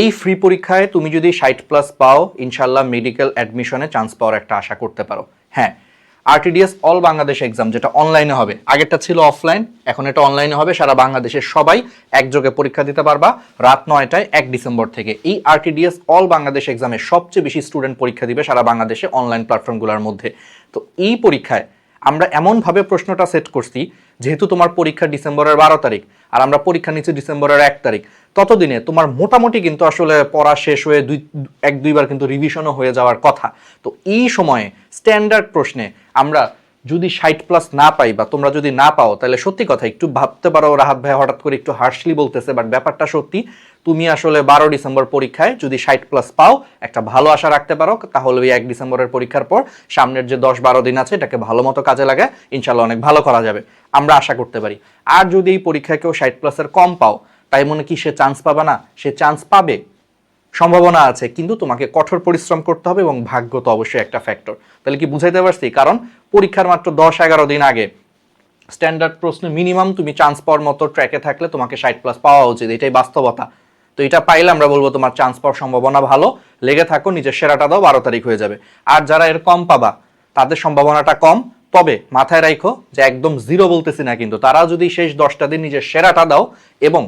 এই ফ্রি পরীক্ষায় তুমি যদি ষাট প্লাস পাও ইনশাল্লাহ মেডিকেল অ্যাডমিশনে চান্স পাওয়ার একটা আশা করতে পারো। হ্যাঁ আরটিডিএস অল বাংলাদেশ এক্সাম যেটা অনলাইনে হবে। আগেরটা ছিল অফলাইন এখন এটা অনলাইনে হবে। সারা বাংলাদেশের সবাই একযোগে পরীক্ষা দিতে পারবা রাত নয়টায় এক ডিসেম্বর থেকে। এই আরটিডিএস অল বাংলাদেশ এক্সামে সবচেয়ে বেশি স্টুডেন্ট পরীক্ষা দিবে সারা বাংলাদেশে অনলাইন প্ল্যাটফর্মগুলোর মধ্যে। তো এই পরীক্ষায় আমরা এমনভাবে প্রশ্নটা সেট করছি, যেহেতু তোমার পরীক্ষা ডিসেম্বরের বারো তারিখ, আর আমরা পরীক্ষা নিচ্ছি ডিসেম্বরের এক তারিখ ততদিনে তোমার মোটামুটি কিন্তু আসলে পড়া শেষ হয়ে দুই, এক, দুইবার কিন্তু রিভিশনও হয়ে যাওয়ার কথা। তো এই সময়ে স্ট্যান্ডার্ড প্রশ্নে আমরা যদি ষাট প্লাস না পাই বা তোমরা যদি না পাও, তাহলে সত্যি কথা একটু ভাবতে পারো রাহাত ভাই, হঠাৎ করে একটু হার্শলি বলতেছে বাট ব্যাপারটা সত্যি, তুমি আসলে বারো ডিসেম্বর পরীক্ষায় যদি ষাট প্লাস পাও, একটা ভালো আশা রাখতে পারো, তাহলে ওই এক ডিসেম্বরের পরীক্ষার পর সামনের যে দশ বারো দিন আছে, এটাকে ভালো মতো কাজে লাগে ইনশাল্লাহ অনেক ভালো করা যাবে। আমরা আশা করতে পারি। আর যদি এই পরীক্ষায় কেউ ষাট প্লাসের কম পাও তাই মনে কি সে চান্স পাবে না? সে চান্স পাবে। সম্ভাবনা আছে, কিন্তু তোমাকে কঠোর পরিশ্রম করতে হবে এবং ভাগ্য তো অবশ্যই একটা ফ্যাক্টর তাহলে কি বুঝাইতে পারছি? কারণ পরীক্ষার মাত্র দশ এগারো দিন আগে স্ট্যান্ডার্ড প্রশ্নে মিনিমাম তুমি চান্স পাওয়ার মতো ট্র্যাকে থাকলে তোমাকে ষাট প্লাস পাওয়া উচিত। এটাই বাস্তবতা। তো এটা পাইলে আমরা বলব তোমার চান্স পাওয়ার সম্ভাবনা ভালো। লেগে থাকো, নিজের সেরাটা দাও, বারো তারিখ হয়ে যাবে। আর যারা এর কম পাবা, তাদের সম্ভাবনাটা কম। তবে মাথায় রাখো যে একদম জিরো বলতেছি না কিন্তু, তারা যদি শেষ দশটা দিন নিজের সেরাটা দাও এবং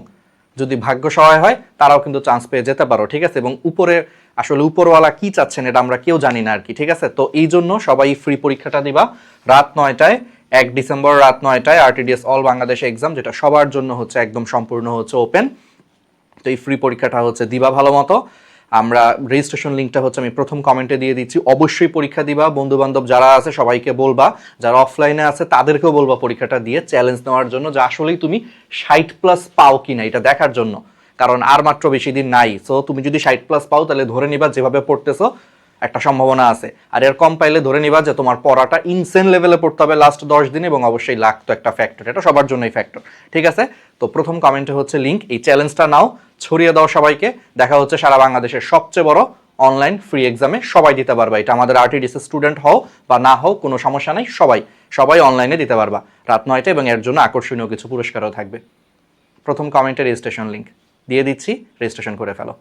যদি ভাগ্য সহায় হয়, তারাও কিন্তু চান্স পেয়ে যেতে পারো, ঠিক আছে? এবং উপরে আসলে উপরওয়ালা কি চাচ্ছেন এটা আমরা কেউ জানি না আর কি ঠিক আছে? তো এই জন্য সবাই ফ্রি পরীক্ষাটা দিবা। রাত নয়টায়, এক ডিসেম্বর রাত নয়টায় আরটিডিএস অল বাংলাদেশ এক্সাম যেটা সবার জন্য হচ্ছে একদম সম্পূর্ণ হচ্ছে ওপেন তো এই ফ্রি পরীক্ষাটা হচ্ছে দিবা ভালো মতো। আমরা রেজিস্ট্রেশন লিঙ্কটা হচ্ছে আমি প্রথম কমেন্টে দিয়ে দিচ্ছি। অবশ্যই পরীক্ষা দিবা। বন্ধু বান্ধব যারা আছে, সবাইকে বলবা। যারা অফলাইনে আছে, তাদেরকেও বলবা পরীক্ষাটা দিয়ে চ্যালেঞ্জ নেওয়ার জন্য যে আসলেই তুমি ষাট প্লাস পাও কি না এটা দেখার জন্য। কারণ আর মাত্র বেশি দিন নাই। সো তুমি যদি ষাট প্লাস পাও, তাহলে ধরে নিবা যেভাবে পড়তেছো একটা সম্ভাবনা আছে। আর এর কম পাইলে ধরে নিবা যে তোমার পড়াটা ইনসেন লেভেলে পড়তে হবে লাস্ট দশ দিন এবং অবশ্যই লাখ তো একটা ফ্যাক্টর এটা সবার জন্যই ফ্যাক্টর ঠিক আছে? তো প্রথম কমেন্টে হচ্ছে লিঙ্ক এই চ্যালেঞ্জটা নাও, ছড়িয়ে দাও সবাইকে। দেখা হচ্ছে সারা বাংলাদেশের সবচেয়ে বড় অনলাইন ফ্রি এক্সামে সবাই দিতে পারবা। এটা আমাদের আরটিডিস স্টুডেন্ট হও বা না হও, কোনো সমস্যা নেই, সবাই সবাই অনলাইনে দিতে পারবা। রাত নয়টা এবং এর জন্য আকর্ষণীয় কিছু পুরস্কারও থাকবে। প্রথম কমেন্টে রেজিস্ট্রেশন লিঙ্ক দিয়ে দিচ্ছি রেজিস্ট্রেশন করে ফেলো।